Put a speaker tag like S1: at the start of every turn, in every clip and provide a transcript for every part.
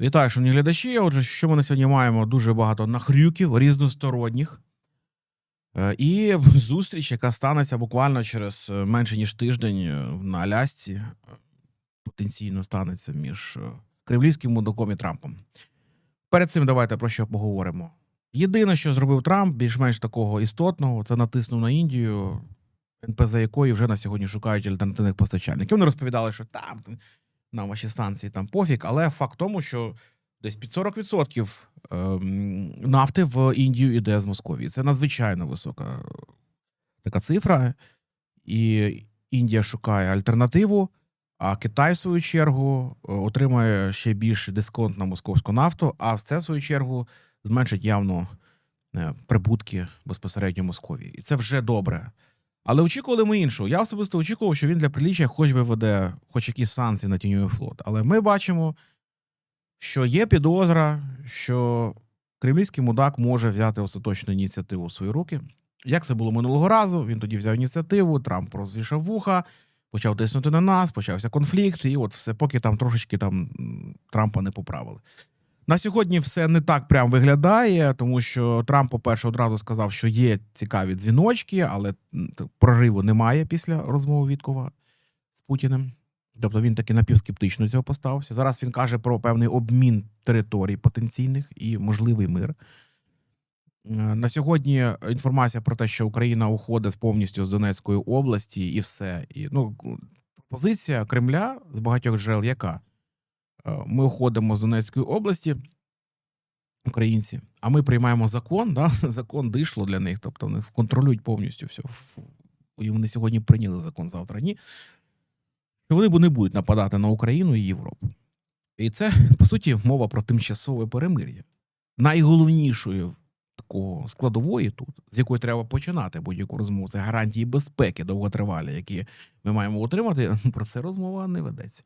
S1: Вітаю, шановні глядачі. Отже, що ми на сьогодні маємо дуже багато нахрюків різносторонніх. Е, І зустріч, яка станеться буквально через е, менше ніж тиждень е, на Алясці, потенційно станеться між кремлівським мудаком і Трампом. Перед цим давайте про що поговоримо. Єдине, що зробив Трамп, більш-менш такого істотного, це натиснув на Індію, НПЗ якої вже на сьогодні шукають альтернативних постачальників. Вони розповідали, що там нам ваші станції там пофіг, але факт тому, що десь під 40% ем, нафти в Індію йде з Московії. Це надзвичайно висока така цифра. І Індія шукає альтернативу, а Китай, в свою чергу, е, отримає ще більший дисконт на московську нафту, а це, в свою чергу, зменшить явно е, прибутки безпосередньо Московії. І це вже добре. Але очікували ми іншого. Я особисто очікував, що він для приліччя хоч би веде хоч якісь санкції на тіньовий флот. Але ми бачимо, що є підозра, що кремлівський мудак може взяти остаточну ініціативу в свої руки. Як це було минулого разу? Він тоді взяв ініціативу, Трамп розвішав вуха, почав тиснути на нас, почався конфлікт, і от все, поки там трошечки там Трампа не поправили. На сьогодні все не так прям виглядає, тому що Трамп, по-перше, одразу сказав, що є цікаві дзвіночки, але прориву немає після розмови Віткова з Путіним. Тобто він таки напівскептично цього поставився. Зараз він каже про певний обмін територій потенційних і можливий мир. Е, На сьогодні інформація про те, що Україна уходить повністю з Донецької області, і все. І, ну, позиція Кремля з багатьох джерел яка? Е, Ми уходимо з Донецької області, українці, а ми приймаємо закон, да? закон дишло для них, тобто вони контролюють повністю все. І вони сьогодні прийняли закон, завтра ні. Що вони не будуть нападати на Україну і Європу. І це, по суті, мова про тимчасове перемир'я. Найголовнішою такого складової тут, з якої треба починати будь-яку розмову, це гарантії безпеки довготривалі, які ми маємо отримати. Про це розмова не ведеться.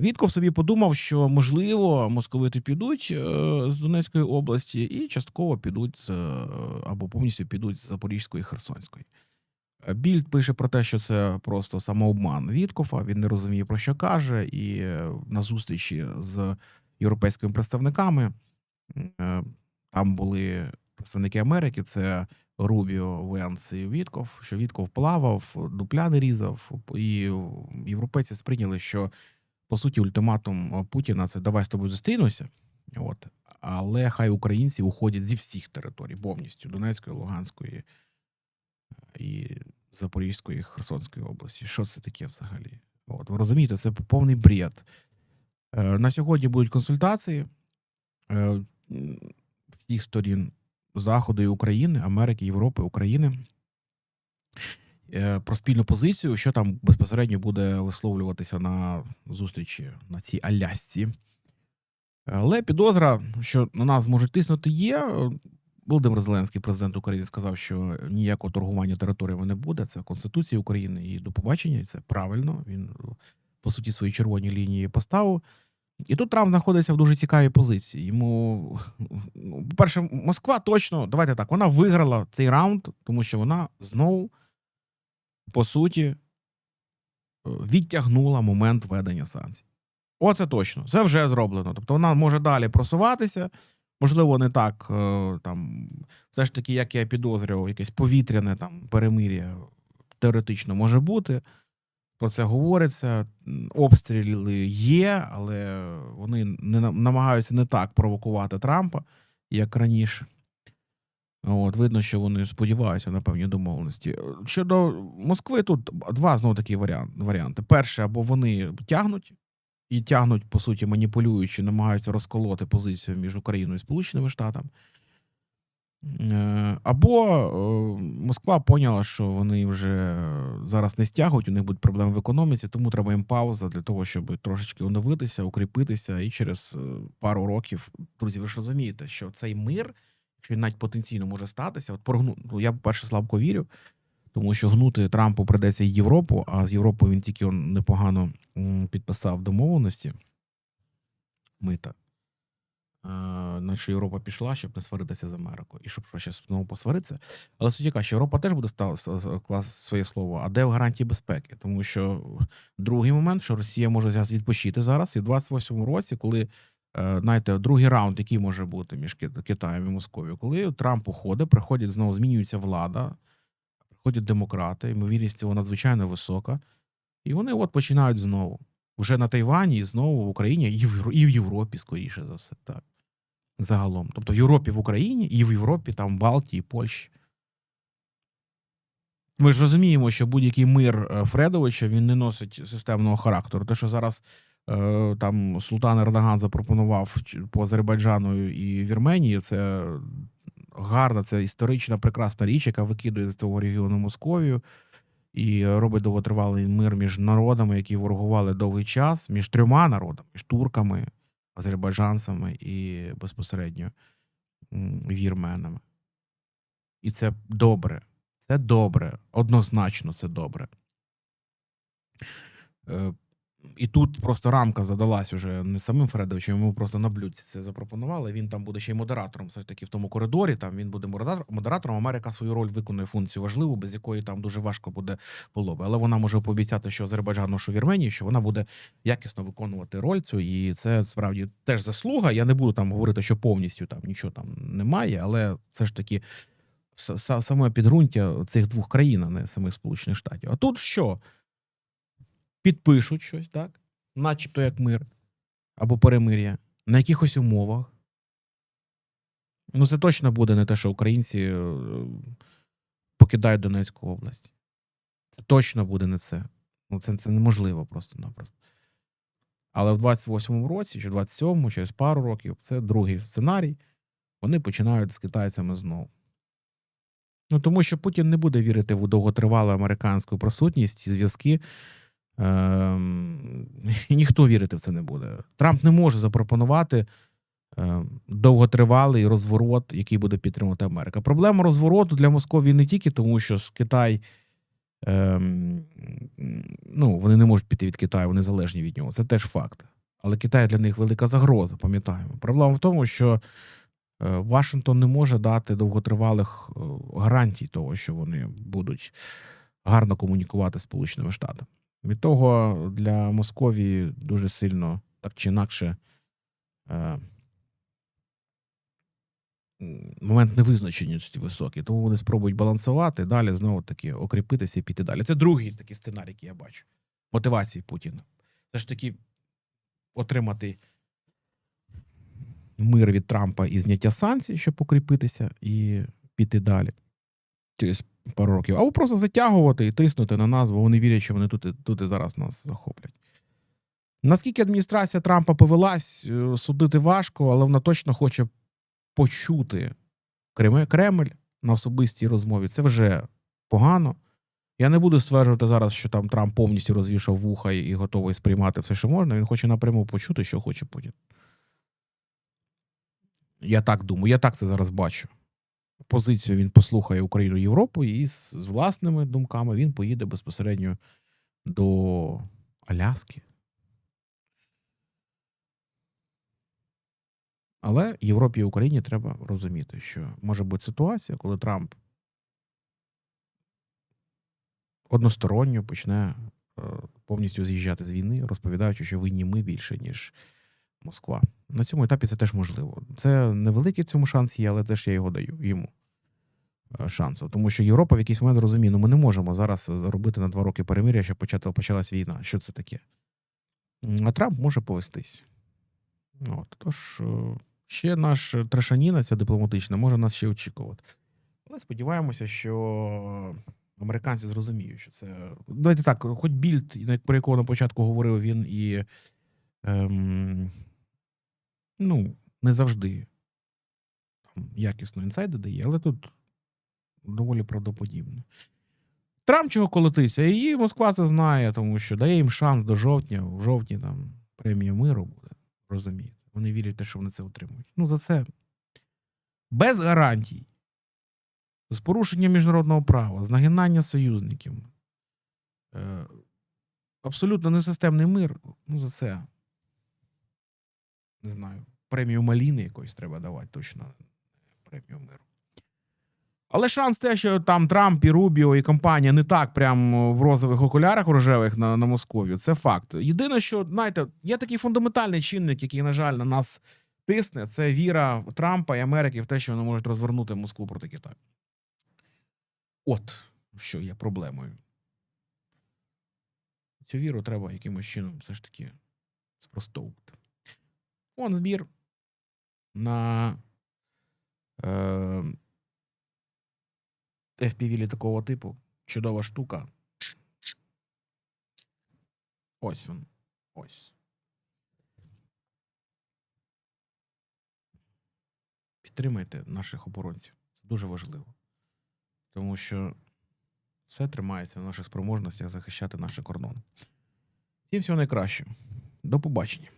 S1: Вітков собі подумав, що можливо московити підуть е, з Донецької області і частково підуть з, е, або повністю підуть з Запорізької і Херсонської. Е, Більд пише про те, що це просто самообман Віткофа. Він не розуміє про що каже, і на зустрічі з європейськими представниками там були представники Америки. Це Рубіо, Венс і Вітков. Що Вітков плавав, дупля не різав, і європейці сприйняли, що по суті ультиматум Путіна це давай з тобою зустрінуся. От. Але хай українці уходять зі всіх територій повністю Донецької, Луганської і Запорізької, Херсонської області. Що це таке взагалі? От, ви розумієте, це повний бред. Е, На сьогодні будуть консультації е, всіх сторін Заходу і України, Америки, Європи, України е, про спільну позицію, що там безпосередньо буде висловлюватися на зустрічі на цій Алясці. Але підозра, що на нас можуть тиснути, є. Володимир Зеленський, президент України, сказав, що ніякого торгування територіями не буде. Це Конституція України і до побачення, і це правильно. Він по суті свої червоні лінії поставив. І тут Трамп знаходиться в дуже цікавій позиції. Йому, ну, по-перше, Москва точно, давайте так, вона виграла цей раунд, тому що вона знову, по суті, е, відтягнула момент введення санкцій. Оце точно, це вже зроблено. Тобто вона може далі просуватися. Можливо, не так е, там, все ж таки, як я підозрював, якесь повітряне там перемир'я теоретично може бути. Про це говориться. Обстріли є, але вони не на- намагаються не так провокувати Трампа, як раніше. От, видно, що вони сподіваються на певні домовленості. Щодо Москви, тут два знову такі варіант, варіанти. Перше, або вони тягнуть, і тягнуть, по суті, маніпулюючи, намагаються розколоти позицію між Україною і Сполученими Штатами. Е, Або е, Москва поняла, що вони вже зараз не стягують, у них будуть проблеми в економіці, тому треба їм пауза для того, щоб трошечки оновитися, укріпитися. І через е, пару років, друзі, ви ж розумієте, що цей мир, він навіть потенційно може статися, от прогну, ну, я, по-перше, слабко вірю, тому що гнути Трампу придеться і Європу, а з Європою він тільки непогано підписав домовленості мита. Е, на що Європа пішла, щоб не сваритися з Америкою, і щоб що знову посваритися. Але суть яка, що Європа теж буде клас своє слово. А де в гарантії безпеки? Тому що другий момент, що Росія може зараз відпочити зараз, і в 28-му році, коли знаєте, другий раунд, який може бути між Китаєм і Московією, коли Трамп уходить, приходять знову змінюється влада, приходять демократи, ймовірність цього надзвичайно висока. І вони от починають знову. Уже на Тайвані і знову в Україні, і в, і в Європі, скоріше за все. Так. Загалом. Тобто в Європі, в Україні, і в Європі, там, в Балтії, Польщі. Ми ж розуміємо, що будь-який мир е, Фредовича він не носить системного характеру. Те, що зараз е, там Султан Ердоган запропонував по Азербайджану і Вірменії, це гарна, це історична, прекрасна річ, яка викидує з цього регіону Московію і робить довготривалий мир між народами, які ворогували довгий час, між трьома народами, між турками, азербайджанцями і безпосередньо вірменами. І це добре. Це добре. Однозначно, це добре. І тут просто рамка задалась уже не самим Фредовичем, йому просто на блюдці це запропонували. Він там буде ще й модератором, все ж таки в тому коридорі. Там він буде модератор- модератором. Америка свою роль виконує функцію важливу, без якої там дуже важко буде було би. Але вона може пообіцяти, що Азербайджану, що Вірменії, що вона буде якісно виконувати роль цю. І це справді теж заслуга. Я не буду там говорити, що повністю там нічого там немає, але все ж таки саме підґрунтя цих двох країн, а не самих Сполучених Штатів. А тут що? Підпишуть щось, так? Начебто як мир або перемир'я, на якихось умовах. Ну, це точно буде не те, що українці е, покидають Донецьку область. Це точно буде не це. Ну, це, це неможливо просто-напросто. Але в 28-му році, чи в 27-му, через пару років, це другий сценарій. Вони починають з китайцями знову. Ну, тому що Путін не буде вірити в довготривалу американську присутність і зв'язки. Ем, ніхто вірити в це не буде. Трамп не може запропонувати ем, довготривалий розворот, який буде підтримувати Америка. Проблема розвороту для Московії не тільки тому, що Китай. Ем, ну, вони не можуть піти від Китаю, вони залежні від нього. Це теж факт. Але Китай для них велика загроза, пам'ятаємо. Проблема в тому, що е, Вашингтон не може дати довготривалих е, гарантій того, що вони будуть гарно комунікувати з Сполученими Штатами. Від того для Московії дуже сильно так чи інакше е, момент невизначеності високий, тому вони спробують балансувати, далі знову таки окріпитися і піти далі. Це другий такий сценарій, який я бачу. Мотивації Путіна. Це ж таки отримати мир від Трампа і зняття санкцій, щоб покріпитися і піти далі через пару років. Або просто затягувати і тиснути на нас, бо вони вірять, що вони тут, тут і зараз нас захоплять. Наскільки адміністрація Трампа повелась, е, судити важко, але вона точно хоче почути Кремль на особистій розмові. Це вже погано. Я не буду стверджувати зараз, що там Трамп повністю розвішав вуха і готовий сприймати все, що можна. Він хоче напряму почути, що хоче Путін. Я так думаю, я так це зараз бачу. Позицію він послухає Україну Європу, і з, з власними думками він поїде безпосередньо до Аляски. Але Європі і Україні треба розуміти, що може бути ситуація, коли Трамп односторонньо почне е, повністю з'їжджати з війни, розповідаючи, що винні ми більше, ніж Москва. На цьому етапі це теж можливо. Це невеликий в цьому шанс є, але це ж я його даю йому е, шансу. Тому що Європа в якийсь момент зрозуміє, ну ми не можемо зараз зробити на два роки перемир'я, щоб почалась війна. Що це таке? А Трамп може повестись. От, тож е, ще наш трешаніна, ця дипломатична, може нас ще очікувати. Але сподіваємося, що американці зрозуміють, що це. Давайте так, хоч більд, про якого на початку говорив він і. Ем, ну, не завжди там, якісно інсайди дає, але тут доволі правдоподібно. Трамп чого колотиться? І Москва це знає, тому що дає їм шанс до жовтня. В жовтні там премія миру буде. Розумієте? Вони вірять в те, що вони це отримують. Ну, за це без гарантій, з порушенням міжнародного права, з нагинання союзників. Е, абсолютно несистемний мир. Ну, за це. Не знаю. Премію Маліни якоїсь треба давати, точно. Премію миру. Але шанс те, що там Трамп і Рубіо і компанія не так прям в розових окулярах рожевих на, на Московію, це факт. Єдине, що знаєте, є такий фундаментальний чинник, який, на жаль, на нас тисне, це віра Трампа і Америки в те, що вони можуть розвернути Москву проти Китаю. От що є проблемою. Цю віру треба якимось чином все ж таки спростовувати. Вон збір на е, FPV літакового типу. Чудова штука. Ось він. Ось. Підтримайте наших оборонців. Це дуже важливо. Тому що все тримається в наших спроможностях захищати наші кордони. Всім всього найкращого. До побачення.